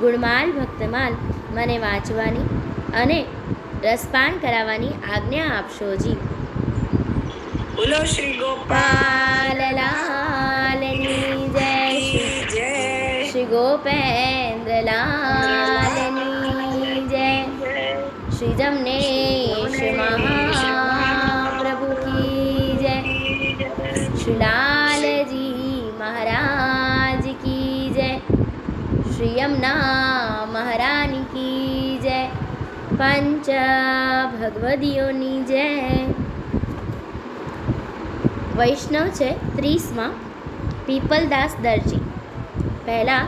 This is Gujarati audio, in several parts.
ગુણમાલ ભક્તમાલ મને વાંચવાની અને રસપાન કરાવવાની આજ્ઞા આપશો જી. બોલો શ્રી ગોપાલ લાલની જય. શ્રી કી પંચ ભગવદીઓની જય વૈષ્ણવ છે, ત્રીસમાં પીપલદાસ દરજી. પહેલાં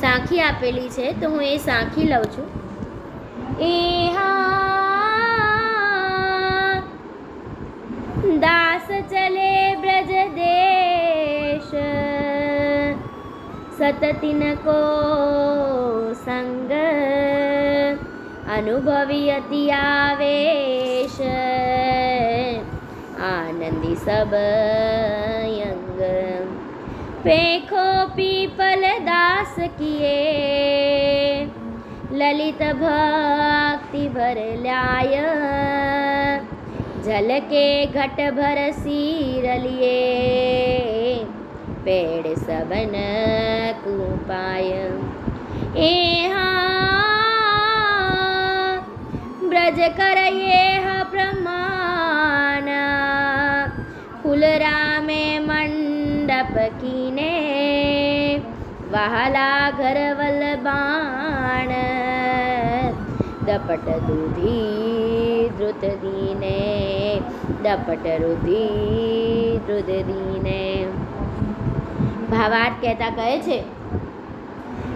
સાંખી આપેલી છે, તો હું એ સાંખી લઉં છું. એ હા, દાસ ચલે બ્રજ દેશ. સતતિન કો સંગ અનુભવી અતિ આવેશ આનંદી સબ યંગ પેખો પીપલ દાસ કિએ લલિત ભક્તિ ભર લાય જલ કે ઘટ ભર सीर लिए पेड़ सबन कुपाय ए हाँ બ્રજ કરયે હ પ્રમાણ. ફૂલ રામે મંડપ કીને વહાલા ઘરવલ બાણ. દપટ દૂધી ધૃત દીને, દપટ રુધિ ધૃત દીને. ભાવાર્થ કહેતા કહે છે,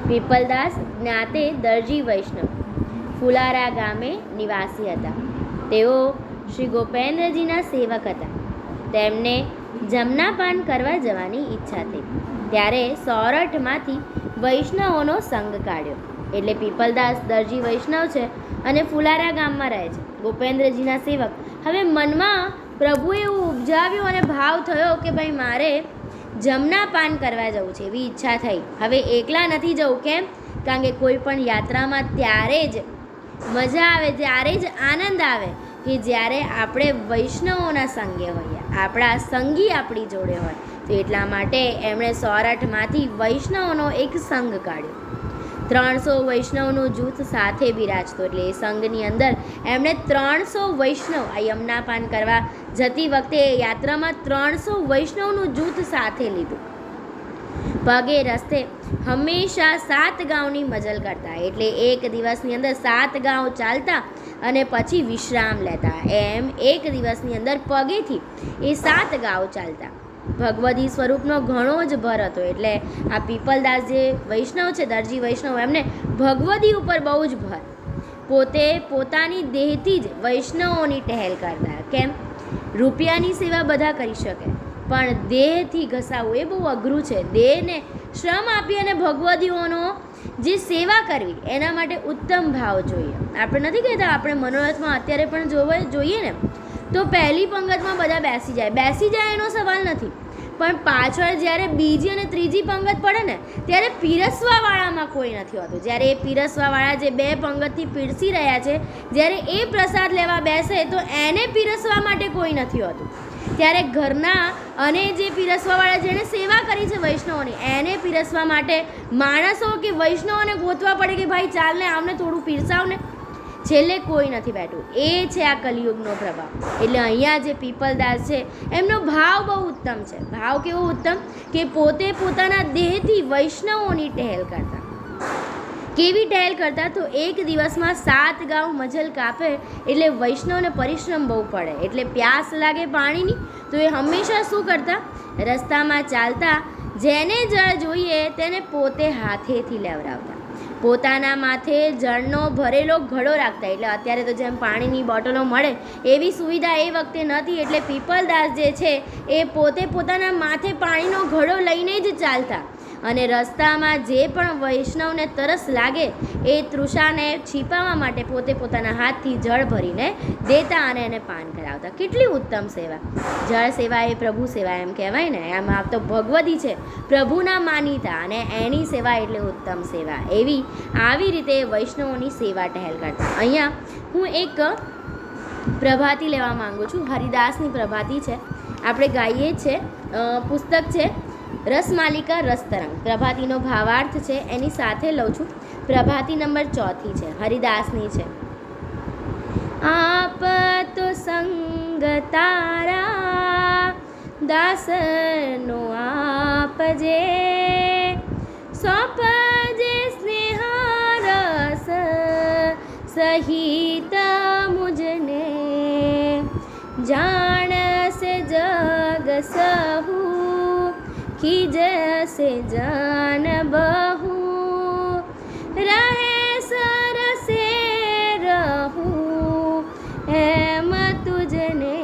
પીપલદાસ જ્ઞાતે દરજી વૈષ્ણવ. ફુલારા ગામે નિવાસી હતા. તેઓ શ્રી ગોપેન્દ્રજીના સેવક હતા. તેમને જમનાપાન કરવા જવાની ઈચ્છા થઈ. ત્યારે સોરઠમાંથી વૈષ્ણવોનો સંગ કાઢ્યો. એટલે પીપલદાસ દરજી વૈષ્ણવ છે અને ફુલારા ગામમાં રહે છે. ગોપેન્દ્રજીના સેવક હવે મનમાં પ્રભુએ એવું ઉપજાવ્યું અને ભાવ થયો કે ભાઈ મારે જમનાપાન કરવા જવું છે એવી ઈચ્છા થઈ. હવે એકલા નથી જવું. કેમ? કારણ કે કોઈ પણ યાત્રામાં ત્યારે જ મજા આવે ત્યારે જ આનંદ આવે કે જ્યારે આપણે વૈષ્ણવોના સંગે હોઈએ. આપણા સંગી આપણી જોડે હોય. તો એટલા માટે એમણે સૌરાઠમાંથી વૈષ્ણવોનો એક સંઘ કાઢ્યો. ત્રણસો વૈષ્ણવનું જૂથ સાથે બિરાજતો, એટલે એ સંઘની અંદર એમણે ત્રણસો વૈષ્ણવ આ યમનાપાન કરવા જતી વખતે યાત્રામાં ત્રણસો વૈષ્ણવનું જૂથ સાથે લીધું. પગે રસ્તે હંમેશા સાત ગાંવની મજલ કરતા. એટલે એક દિવસની અંદર સાત ગાંવ ચાલતા અને પછી વિશ્રામ લેતા. એમ એક દિવસની અંદર પગેથી એ સાત ગાંવ ચાલતા. ભગવદી સ્વરૂપનો ઘણો જ ભર હતો. એટલે આ પીપલદાસ જે વૈષ્ણવ છે, દરજી વૈષ્ણવ, એમને ભગવદી ઉપર બહુ જ ભર. પોતે પોતાની દેહથી જ વૈષ્ણવોની ટહેલ કરતા. કેમ? રૂપિયાની સેવા બધા કરી શકે. પણ દેહથી ઘસાવવું એ બહુ અઘરું છે. દેહને શ્રમ આપી અને ભગવદીઓનો જે સેવા કરવી, એના માટે ઉત્તમ ભાવ જોઈએ. આપણે નથી કહેતા આપણે મનોરથમાં અત્યારે પણ જોવા, જોઈએ ને, તો પહેલી પંગતમાં બધા બેસી જાય. બેસી જાય એનો સવાલ નથી. પણ પાછળ જ્યારે બીજી અને ત્રીજી પંગત પડે ને, ત્યારે પીરસવાવાળામાં કોઈ નથી હોતું. જ્યારે એ પીરસવાવાળા જે બે પંગતથી પીરસી રહ્યા છે, જ્યારે એ પ્રસાદ લેવા બેસે, તો એને પીરસવા માટે કોઈ નથી હોતું. ત્યારે ઘરના અને જે પીરસવાવાળા જેણે સેવા કરી છે વૈષ્ણવોની, એને પીરસવા માટે માણસો કે વૈષ્ણવોને ગોતવા પડે કે ભાઈ ચાલને આમને થોડું પીરસાવને છેલ્લે કોઈ નથી બેઠું. એ છે આ કલિયુગનો પ્રભાવ. એટલે અહીંયા જે પીપલદાસ છે, એમનો ભાવ બહુ ઉત્તમ છે. ભાવ કેવો ઉત્તમ? કે પોતે પોતાના દેહથી વૈષ્ણવોની ટહેલ કરતા. કેવી ટહેલ કરતા તો એક દિવસમાં સાત ગાઉ મજલ કાપે એટલે વૈષ્ણવને પરિશ્રમ બહુ પડે. એટલે પ્યાસ લાગે પાણીની, તો એ હંમેશા શું કરતા? રસ્તામાં ચાલતા, જેને જળ જોઈએ તેને પોતે હાથેથી લેવડાવતા પોતાના માથે જળનો ભરેલો ઘડો રાખતા. એટલે અત્યારે તો જેમ પાણીની બોટલો મળે, એવી સુવિધા એ વખતે નથી એટલે પીપલદાસ જે છે, એ પોતે પોતાના માથે પાણીનો ઘડો લઈને જ ચાલતા. અને રસ્તામાં જે પણ વૈષ્ણવને તરસ લાગે એ તૃષાને છીપાવવા માટે પોતે પોતાના હાથથી જળ ભરીને દેતા અને એને પાન કરાવતા. કેટલી ઉત્તમ સેવા. જળ સેવા એ પ્રભુ સેવા એમ કહેવાય ને. આમ આ તો ભગવતી છે. પ્રભુના માનીતા અને એની સેવા એટલે ઉત્તમ સેવા. એવી આવી રીતે વૈષ્ણવોની સેવા ટહેલ કરતા. અહીંયા હું એક પ્રભાતી લેવા માંગુ છું. હરિદાસની પ્રભાતી છે. આપણે ગાઈએ છે પુસ્તક છે. રસમાલિકા રસતરંગ પ્રભાતીનો ભાવાર્થ છે, એની સાથે લઉં છું. પ્રભાતી નંબર ચોથી છે, હરિદાસની છે. આપ તો સંગ તારા, દાસનો આપજે. સોંપજે સ્નેહારસ સહિત મુજને. જાણસ જગ સહુ ખીજ સે જાન બહુ રહે સરસે રહું એમ તુજને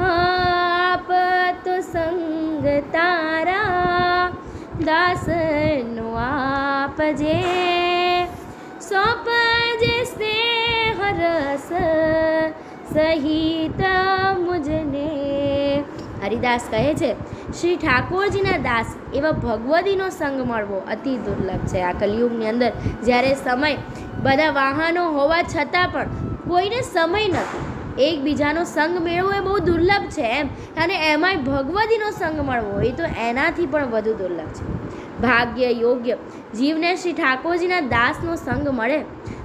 આપ તો સંગ તારા દાસનો આપજે સોંપજે સ્નેહ રસ સહિત મુજને હરિદાસ કહે છે શ્રી ઠાકોરજીના દાસ એવા ભગવતીનો સંગ મળવો અતિ દુર્લભ છે. આ કલયુગની અંદર જ્યારે સમય બધા વાહનો હોવા છતાં પણ કોઈને સમય નથી. એકબીજાનો સંગ મેળવવો એ બહુ દુર્લભ છે એમ. અને એમાંય ભગવતીનો સંગ મળવો એ તો એનાથી પણ વધુ દુર્લભ છે. ભાગ્ય યોગ્ય જીવને શ્રી ઠાકોરજીના દાસનો સંગ મળે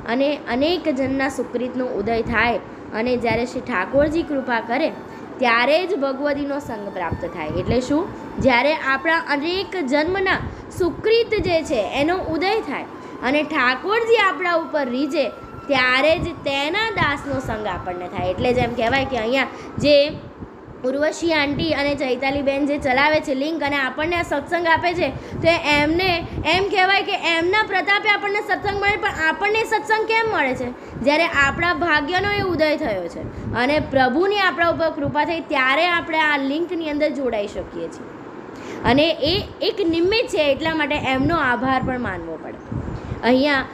અને અનેક જનના સુકૃતનો ઉદય થાય. અને જ્યારે શ્રી ઠાકોરજી કૃપા કરે ત્યારે જ ભગવતીનો સંગ પ્રાપ્ત થાય. એટલે શું? જ્યારે આપણા અનેક જન્મના સુકૃત જે છે, એનો ઉદય થાય અને ઠાકોરજી આપણા ઉપર રીજે, ત્યારે જ તેના દાસનો સંગ આપણને થાય. એટલે જેમ કહેવાય કે અહીંયા જે ઉર્વશી આંટી અને ચૈતાલીબેન જે ચલાવે છે લિંક અને આપણને આ સત્સંગ આપે છે, તો એમને એમ કહેવાય કે એમના પ્રતાપે આપણને સત્સંગ મળે, પણ આપણને સત્સંગ કેમ મળે છે? જ્યારે આપણા ભાગ્યનો એ ઉદય થયો છે અને પ્રભુની આપણા ઉપર કૃપા થઈ, ત્યારે આપણે આ લિંકની અંદર જોડાઈ શકીએ છીએ. અને એ એક નિમિત્ત છે એટલા માટે એમનો આભાર પણ માનવો પડે. અહીંયા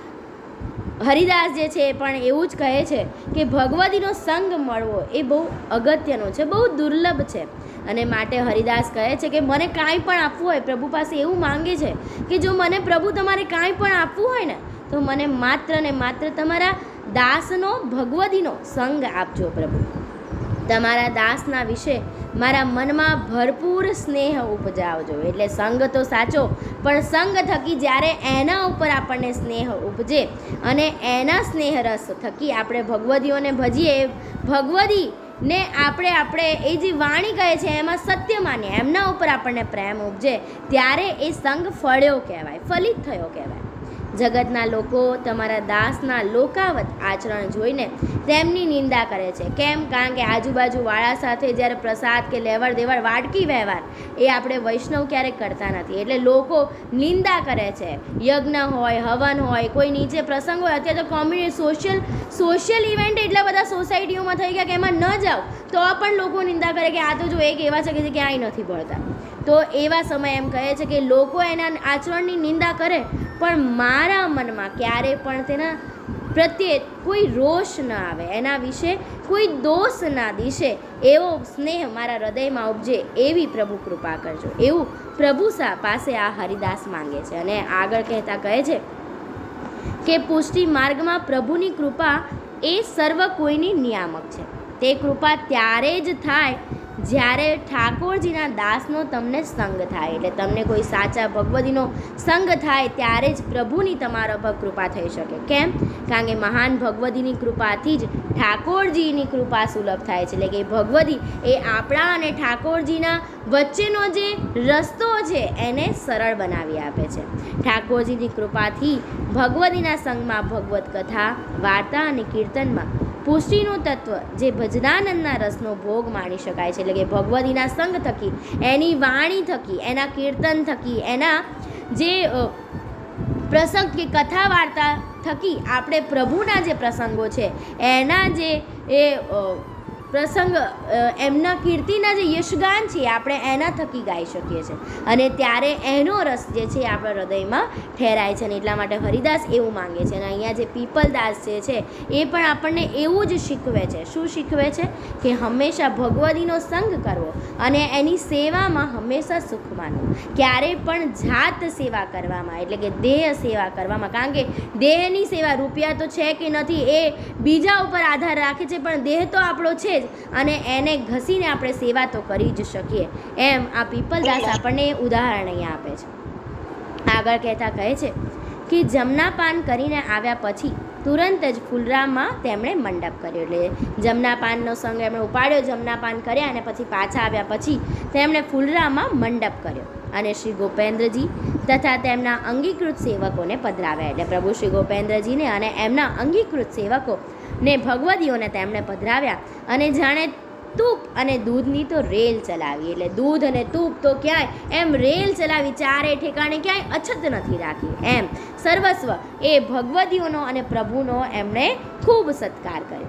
હરિદાસ જે છે એ પણ એવું જ કહે છે કે ભગવતીનો સંગ મળવો એ બહુ અગત્યનો છે, બહુ દુર્લભ છે. અને માટે હરિદાસ કહે છે કે મને કાંઈ પણ આપવું હોય, પ્રભુ પાસે એવું માંગે છે કે જો મને પ્રભુ તમારે કાંઈ પણ આપવું હોય ને, તો મને માત્ર ને માત્ર તમારા દાસનો, ભગવતીનો સંગ આપજો પ્રભુ. તમારા દાસના વિશે મારા મનમાં ભરપૂર સ્નેહ ઉપજાવજો. એટલે સંગ તો સાચો પણ સંગ થકી જ્યારે એના ઉપર આપણને સ્નેહ ઉપજે અને એના સ્નેહ રસ થકી આપણે ભગવદીઓને ભજીએ ભગવદી ને આપણે આપણે એ જે વાણી કહે છે એમાં સત્ય માનીએ, એમના ઉપર આપણને પ્રેમ ઉપજે, ત્યારે એ સંગ ફળ્યો કહેવાય, ફલિત થયો કહેવાય. જગતના લોકો, તમારા દાસના લોકાવત આચરણ જોઈને તેમની નિંદા કરે છે. કેમ? કારણ કે આજુબાજુવાળા સાથે જ્યારે પ્રસાદ કે લેવડ દેવડ વાટકી વ્યવહાર, એ આપણે વૈષ્ણવ ક્યારેક કરતા નથી. એટલે લોકો નિંદા કરે છે. યજ્ઞ હોય, હવન હોય, કોઈ નીચે પ્રસંગ હોય, અત્યારે તો કોમ્યુનિટી સોશિયલ સોશિયલ ઇવેન્ટ એટલા બધા સોસાયટીઓમાં થઈ ગયા કે એમાં ન જાઓ, તો પણ લોકો નિંદા કરે કે આ તો જો એક એવા છે કે જે ક્યાંય નથી ભળતા. તો એવા સમય એમ કહે છે કે લોકો એના આચરણની નિંદા કરે, પણ મારા મનમાં ક્યારે પણ તેના પ્રત્યે કોઈ રોષ ન આવે. એના વિશે કોઈ દોષ ના દિશે. એવો સ્નેહ મારા હૃદયમાં ઉપજે એવી પ્રભુ કૃપા કરજો. એવું પ્રભુ સા પાસે આ હરિદાસ માંગે છે અને આગળ કહેતા કહે છે કે પુષ્ટિ માર્ગમાં પ્રભુની કૃપા એ સર્વ કોઈની નિયામક છે. તે કૃપા ત્યારે જ થાય જ્યારે ઠાકોરજીના દાસનો તમને સંગ થાય. એટલે તમને કોઈ સાચા ભગવતીનો સંગ થાય ત્યારે જ પ્રભુની તમારા પર કૃપા થઈ શકે. કેમ? કારણ કે મહાન ભગવતીની કૃપાથી જ ઠાકોરજીની કૃપા સુલભ થાય છે. એટલે કે ભગવતી એ આપણા અને ઠાકોરજીના વચ્ચેનો જે રસ્તો છે એને સરળ બનાવી આપે છે. ઠાકોરજીની કૃપાથી ભગવતીના સંગમાં ભગવત કથા, વાર્તા અને કીર્તનમાં પુષ્ટિનું તત્વ જે ભજનાનંદના રસનો ભોગ માણી શકાય છે. એટલે કે ભગવતીના સંગ થકી, એની વાણી થકી, એના કીર્તન થકી, એના જે પ્રસંગ કે કથા વાર્તા થકી આપણે પ્રભુના જે પ્રસંગો છે, એના જે એ પ્રસંગ એમના કીર્તિના જે યશગાન છે, આપણે એના થકી ગાઈ શકીએ છીએ. અને ત્યારે એનો રસ જે છે આપણા હૃદયમાં ઠેરાય છે અને એટલા માટે હરિદાસ એવું માંગે છે. અને અહીંયા જે પીપલદાસ જે છે, એ પણ આપણને એવું જ શીખવે છે. શું શીખવે છે? કે હંમેશા ભગવદીનો સંગ કરવો અને એની સેવામાં હંમેશા સુખ માનવું. ક્યારેય પણ જાત સેવા કરવામાં, એટલે કે દેહ સેવા કરવામાં, કારણ કે દેહની સેવા રૂપિયા તો છે કે નથી એ બીજા ઉપર આધાર રાખે છે, પણ દેહ તો આપણો છે જ અને એને ઘસીને આપણે સેવા તો કરી જ શકીએ. એમ આ પીપલદાસ આપણને ઉદાહરણ અહીંયા આપે છે. આગળ કહેતા કહે છે કે જમનાપાન કરીને આવ્યા પછી તુરંત જ ફૂલરામમાં તેમણે મંડપ કર્યો. એટલે જમનાપાનનો સંગ એમણે ઉપાડ્યો જમનાપાન કર્યા અને પછી પાછા આવ્યા પછી તેમણે ફૂલરામમાં મંડપ કર્યો અને શ્રી ગોપેન્દ્રજી તથા તેમના અંગીકૃત સેવકોને પધરાવ્યા. એટલે પ્રભુ શ્રી ગોપેન્દ્રજીને અને એમના અંગીકૃત સેવકો ને ભગવદીઓને તેમણે પધરાવ્યા. અને જાણે તૂપ અને દૂધની તો રેલ ચલાવી. એટલે દૂધ અને તૂપ તો ક્યાંય? એમ રેલ ચલાવી ચારે ઠેકાણે ક્યાંય અછત નથી રાખી. એમ સર્વસ્વ એ ભગવદીઓનો અને પ્રભુનો એમણે ખૂબ સત્કાર કર્યો.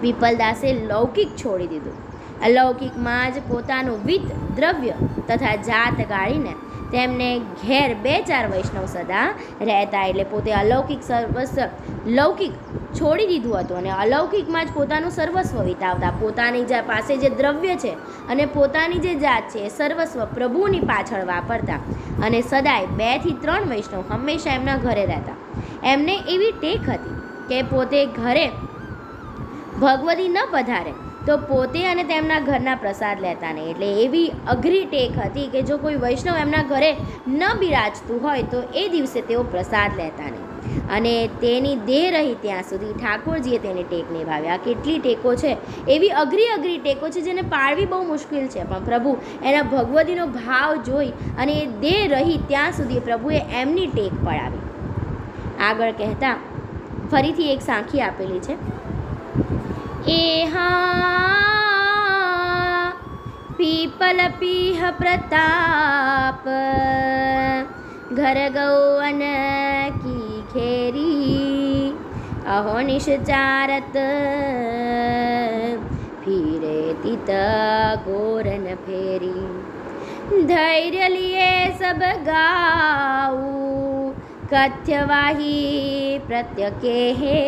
પીપલદાસે લૌકિક છોડી દીધું. અલૌકિકમાં જ પોતાનું વિત દ્રવ્ય તથા જાત ગાળીને તેમને ઘેર બે ચાર વૈષ્ણવ સદા રહેતા. એટલે પોતે અલૌકિક સર્વસ્વ, લૌકિક છોડી દીધું હતું અને અલૌકિકમાં જ પોતાનું સર્વસ્વ વિતાવતા. પોતાની જે પાસે જે દ્રવ્ય છે અને પોતાની જે જાત છે એ સર્વસ્વ પ્રભુની પાછળ વાપરતા. અને સદાય બેથી ત્રણ વૈષ્ણવ હંમેશા એમના ઘરે રહેતા. એમને એવી ટેક હતી કે પોતે ઘરે ભગવતી ન પધારે, તો પોતે અને તેમના ઘરના પ્રસાદ લેતા નહીં. એટલે એવી અઘરી ટેક હતી કે જો કોઈ વૈષ્ણવ એમના ઘરે ન બિરાજતું હોય, તો એ દિવસે તેઓ પ્રસાદ લેતા નહીં. અને તેની દેહ રહી ત્યાં સુધી ઠાકોરજીએ તેને ટેક નિભાવી કેટલી ટેકો છે? એવી અઘરી અઘરી ટેકો છે જેને પાળવી બહુ મુશ્કેલ છે. પણ પ્રભુ, એના ભગવતીનો ભાવ જોઈ અને એ દેહ રહી ત્યાં સુધી પ્રભુએ એમની ટેક પડાવી. આગળ કહેતા, ફરીથી એક સાંખી આપેલી છે. એહા પીપલ પીહ પ્રતાપ, ઘર ગૌવન કી ખેરી અહો નિશ્ચારત ફીરે તિત ગોરન ફેરી. ધૈર્ય લીએ સબ ગાઉ કથ્યવાહી પ્રત્યકે હે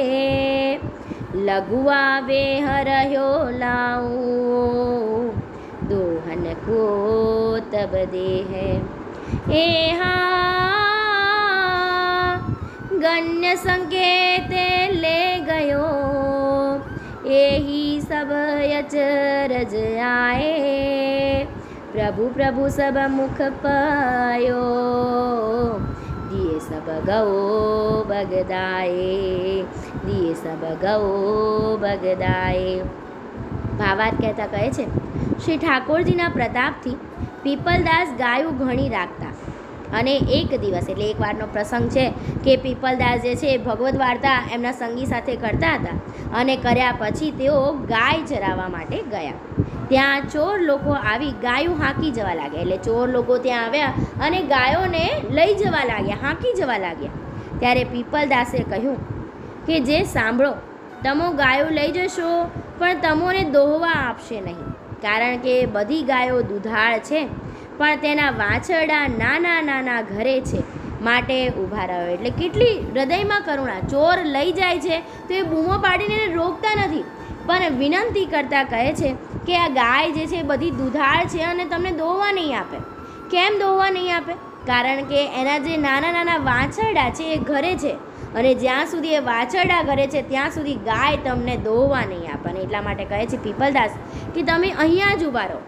લઘુઆ વે રહ્યો લાઉ, દોહન કો તબ દેહ. એ હા ગન્ય સંકેતે લે ગયો એહી સબ અચરજ આયે પ્રભુ પ્રભુ સબ મુખ પાયો દિયે સબ ગવો બગદાયે દિયે સબ ગવો બગદાયે ભાવાત કહેતા કહે છે શ્રી ઠાકોરજીના પ્રતાપથી પીપલદાસ ગાયું ઘણી રાખતા અને એક દિવસ, એટલે એક વારનો પ્રસંગ છે કે પીપલદાસ જે છે ભગવદ્ વાર્તા એમના સંગી સાથે કરતા હતા અને કર્યા પછી તેઓ ગાય ચરાવવા માટે ગયા. ત્યાં ચોર લોકો આવી ગાયું હાંકી જવા લાગ્યા, એટલે ચોર લોકો ત્યાં આવ્યા અને ગાયોને લઈ જવા લાગ્યા, હાંકી જવા લાગ્યા. ત્યારે પીપલદાસે કહ્યું કે, જે સાંભળો, તમો ગાયો લઈ જશો, પણ તમોને દોહવા આપશે નહીં, કારણ કે બધી ગાયો દુધાળ છે પણ તેના વાછરડા નાના નાના ઘરે છે. માટે ઊભા રહ્યો એટલે કેટલી હૃદયમાં કરુણા. ચોર લઈ જાય છે તો એ બૂમો પાડીને એને રોકતા નથી. પણ વિનંતી કરતાં કહે છે કે આ ગાય જે છે બધી દુધાળ છે અને તમને દોવા નહીં આપે. કેમ દોવા નહીં આપે? કારણ કે એના જે નાના નાના વાછરડા છે એ ઘરે છે અને જ્યાં સુધી એ વાછરડા ઘરે છે ત્યાં સુધી ગાય તમને દોવા નહીં આપે. અને એટલા માટે કહે છે પીપલદાસ કે તમે અહીંયા જ ઊભા રહો.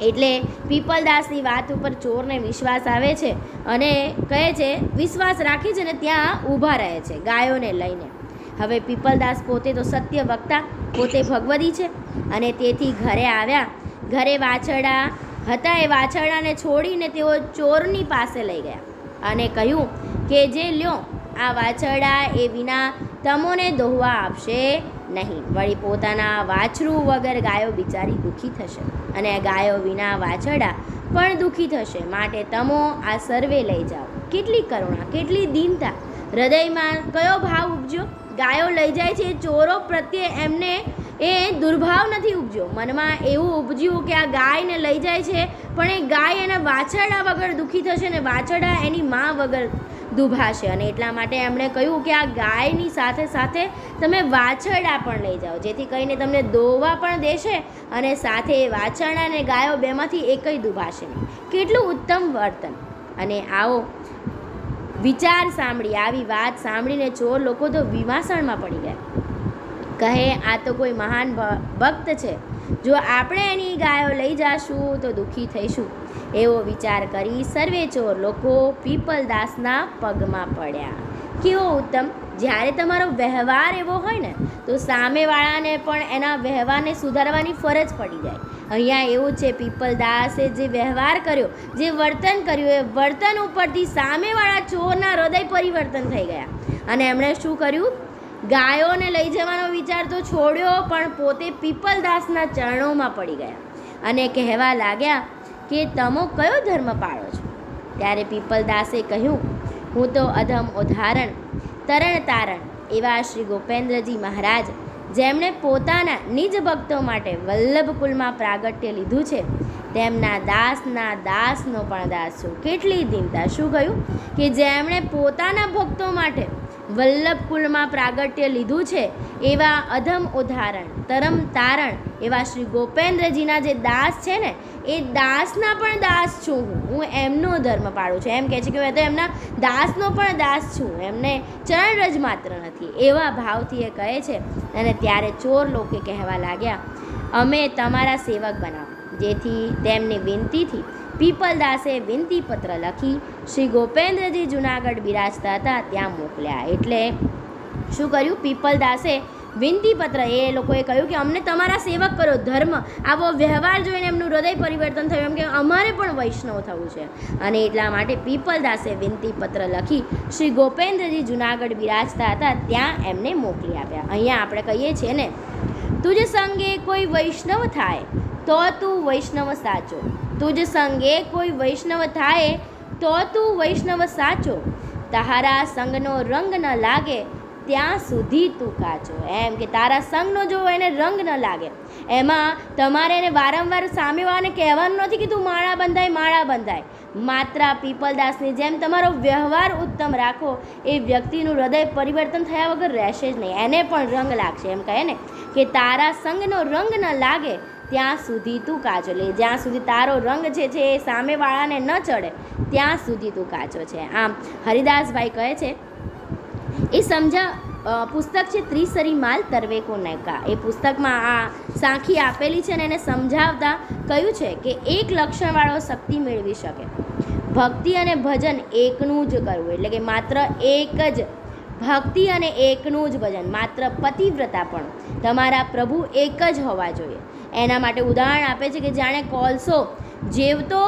એટલે પીપલદાસની વાત ઉપર ચોરને વિશ્વાસ આવે છે અને કહે છે, વિશ્વાસ રાખે છે ને ત્યાં ઊભા રહે છે, ગાયોને લઈને. હવે પીપલદાસ પોતે તો સત્ય વક્તા, પોતે ભગવદી છે અને તેથી ઘરે આવ્યા. ઘરે વાછરડા હતા, એ વાછરડાને છોડીને તેઓ ચોરની પાસે લઈ ગયા અને કહ્યું કે, જે લ્યો, આ વાછરડા એ વિના તમોને દોહવા આપશે. નહીં. વળી પોતાના વાછરું વગર ગાયો બિચારી દુઃખી થશે અને ગાયો વિના વાછરડા પણ દુઃખી થશે. માટે તમો આ સર્વે લઈ જાઓ. કેટલી કરુણા, કેટલી દીનતા. હૃદયમાં કયો ભાવ ઉપજ્યો? ગાયો લઈ જાય છે, ચોરો પ્રત્યે એમને એ દુર્ભાવ નથી ઉપજ્યો. મનમાં એવું ઉપજ્યું કે આ ગાયને લઈ જાય છે, પણ એ ગાય એના વાછરડા વગર દુઃખી થશે ને વાછરડા એની મા વગર દુભાશે અને એટલા માટે એમણે કહ્યું કે આ ગાયની સાથે સાથે તમે વાછરડા પણ લઈ જાઓ, જેથી કરીને તમને દોવા પણ દેશે અને સાથે એ વાછરડા અને ગાયો બેમાંથી એકય દુભાશે નહીં. કેટલું ઉત્તમ વર્તન. અને આવો વિચાર સાંભળી, આવી વાત સાંભળીને ચોર લોકો તો વિમાસણમાં પડી ગયા. કહે, આ તો કોઈ મહાન ભક્ત છે. જો આપણે એની ગાયો લઈ જાશું તો દુઃખી થઈશું. એવો વિચાર કરી સર્વે ચોર લોકો પીપલદાસના પગમાં પડ્યા. કેવો ઉત્તમ? જ્યારે તમારો વ્યવહાર એવો હોય ને, તો સામેવાળાને પણ એના વ્યવહારને સુધારવાની ફરજ પડી જાય. અહીંયા એવું છે, પીપલદાસે જે વ્યવહાર કર્યો, જે વર્તન કર્યું, એ વર્તન ઉપરથી સામેવાળા ચોરના હૃદય પરિવર્તન થઈ ગયા. અને એમણે શું કર્યું? ગાયોને લઈ જવાનો વિચાર તો છોડ્યો, પણ પોતે પીપલદાસના ચરણોમાં પડી ગયા. અને કહેવા લાગ્યા કે તમો કયો ધર્મ પાળો છો? ત્યારે પીપલદાસે કહ્યું, હું તો અધમ ઉદાહરણ તરણ તારણ એવા શ્રી ગોપેન્દ્રજી મહારાજ, જેમણે પોતાના નિજ ભક્તો માટે વલ્લભ કુલમાં પ્રાગટ્ય લીધું છે, તેમના દાસના દાસનો પણ દાસ છું કેટલી દિનતા. શું કહ્યું? કે જેમણે પોતાના ભક્તો માટે વલ્લભકુલમાં પ્રાગટ્ય લીધું છે, એવા અધમ ઉદાહરણ તરમ તારણ એવા શ્રી ગોપેન્દ્રજીના જે દાસ છે ને, એ દાસના પણ દાસ છું હું. હું એમનો ધર્મ પાળું છું. એમ કહે છે કે હું તો એમના દાસનો પણ દાસ છું. એમને ચરણરજ માત્ર નથી. એવા ભાવથી એ કહે છે. અને ત્યારે ચોર લોકો કહેવા લાગ્યા, અમે તમારા સેવક બનાવો. જેથી તેમની વિનંતીથી પીપલદાસે વિનંતી પત્ર લખી શ્રી ગોપેન્દ્રજી જુનાગઢ બિરાજતા હતા, ત્યાં મોકલ્યા. એટલે શું કર્યું? પીપલદાસે વિનંતી પત્ર એ લોકોએ કહ્યું કે અમને તમારા સેવક કરો, ધર્મ. આવો વ્યવહાર જોઈને એમનું હૃદય પરિવર્તન થયું. એમ કે અમારે પણ વૈષ્ણવ થવું છે. અને એટલા માટે પીપલદાસે વિનંતી પત્ર લખી શ્રી ગોપેન્દ્રજી જુનાગઢ બિરાજતા હતા. ત્યાં એમને મોકલી આપ્યા. અહીંયા આપણે કહીએ છીએ ને, તુજ સંગે કોઈ વૈષ્ણવ થાય, તો તું વૈષ્ણવ સાચો. તુજ સંગે કોઈ વૈષ્ણવ થાય, તો તું વૈષ્ણવ સાચો. તારા સંગનો રંગ ન લાગે ત્યાં સુધી તું કાચો. એમ કે તારા સંગનો જો એને રંગ ન લાગે. એમાં તમારે એને વારંવાર સામેવાળાને કહેવાનું નથી કે તું માળા બંધાય માળા બંધાય. માત્ર પીપલદાસની જેમ તમારો વ્યવહાર ઉત્તમ રાખો. એ વ્યક્તિનું હૃદય પરિવર્તન થયા વગર રહેશે જ નહીં. એને પણ રંગ લાગશે. એમ કહે ને કે તારા સંગનો રંગ ન લાગે ત્યાં સુધી તું કાચો. લે, જ્યાં સુધી તારો રંગ જે છે એ સામેવાળાને ન ચડે, ત્યાં સુધી તું કાચો છે. આમ હરિદાસભાઈ કહે છે એ સમજા પુસ્તક છે ત્રિસરી માલ તરવેકો નૈકા. એ પુસ્તકમાં આ સાંખી આપેલી છે ને એને સમજાવતા કહ્યું છે કે એક લક્ષણવાળો શક્તિ મેળવી શકે. ભક્તિ અને ભજન એકનું જ કરવું, એટલે કે માત્ર એક જ. ભક્તિ અને એકનું જ ભજન, માત્ર પતિવ્રતા પણ. તમારા પ્રભુ એક જ હોવા જોઈએ. એના માટે ઉદાહરણ આપે છે કે જાણે કોલસો જેવતો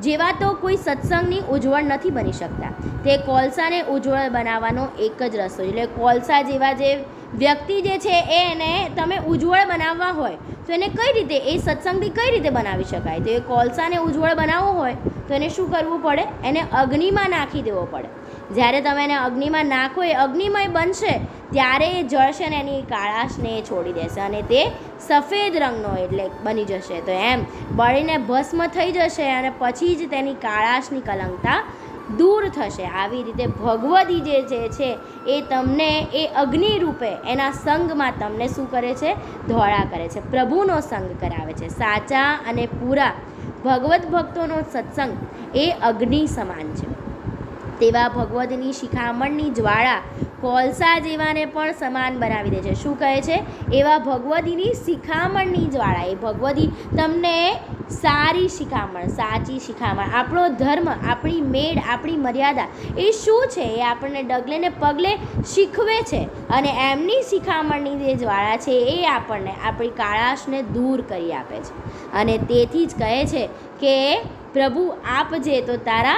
જેવા તો કોઈ સત્સંગની ઉજ્જવળ નથી બની શકતા. તે કોલસાને ઉજ્જવળ બનાવવાનો એક જ રસ્તો એટલે કોલસા જેવા જે વ્યક્તિ જે છે એ એને તમે ઉજ્જવળ બનાવવા હોય, તો એને કઈ રીતે, એ સત્સંગથી કઈ રીતે બનાવી શકાય? તો એ કોલસાને ઉજ્જવળ બનાવવો હોય, તો એને શું કરવું પડે? એને અગ્નિમાં નાખી દેવો પડે. જ્યારે તમે એને અગ્નિમાં નાખો, એ અગ્નિમય બનશે, ત્યારે એ જળશે ને એની કાળાશને એ છોડી દેશે અને તે સફેદ રંગનો એટલે બની જશે. તો એમ, બળીને ભસ્મ થઈ જશે અને પછી જ તેની કાળાશની કલંકતા દૂર થશે. આવી રીતે ભગવદી જે જે છે, એ તમને એ અગ્નિ રૂપે એના સંગમાં તમને શું કરે છે? ધોળા કરે છે. પ્રભુનો સંગ કરાવે છે. સાચા અને પૂરા ભગવત ભક્તોનો સત્સંગ એ અગ્નિ સમાન છે. તેવા ભગવદની શિખામણની જ્વાળા કોલસા જેવાને પણ સમાન બનાવી દે છે. શું કહે છે? એવા ભગવદીની શિખામણની જ્વાળા. એ ભગવદી તમને સારી શિખામણ, સાચી શિખામણ, આપણો ધર્મ, આપણી મેળ, આપણી મર્યાદા એ શું છે? એ આપણને ડગલે ને પગલે શીખવે છે અને એમની શિખામણની જે જ્વાળા છે એ આપણને આપણી કાળાશને દૂર કરી આપે છે. અને તેથી જ કહે છે કે પ્રભુ આપજે તો તારા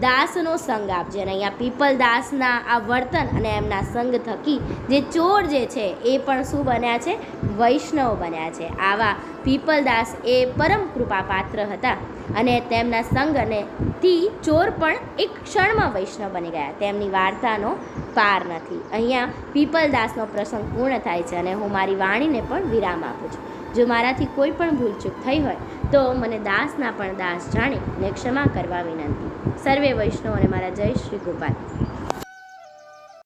દાસનો સંગ આપજે અને અહીંયા પીપલ દાસના આ વર્તન અને એમના સંગ થકી જે ચોર જે છે એ પણ શું બન્યા છે? વૈષ્ણવ બન્યા છે. આવા પીપલદાસ એ પરમ કૃપા પાત્ર હતા અને તેમના સંગ અને થી ચોર પણ એક ક્ષણમાં વૈષ્ણવ બની ગયા. તેમની વાર્તાનો પાર નથી. અહીંયા પીપલદાસનો પ્રસંગ પૂર્ણ થાય છે અને હું મારી વાણીને પણ વિરામ આપું છું. જો મારાથી કોઈ પણ ભૂલચૂક થઈ હોય, તો મને દાસના પણ દાસ જાણી અને ક્ષમા કરવા વિનંતી. સર્વે વૈષ્ણવ અને મારા જય શ્રી ગોપાલ.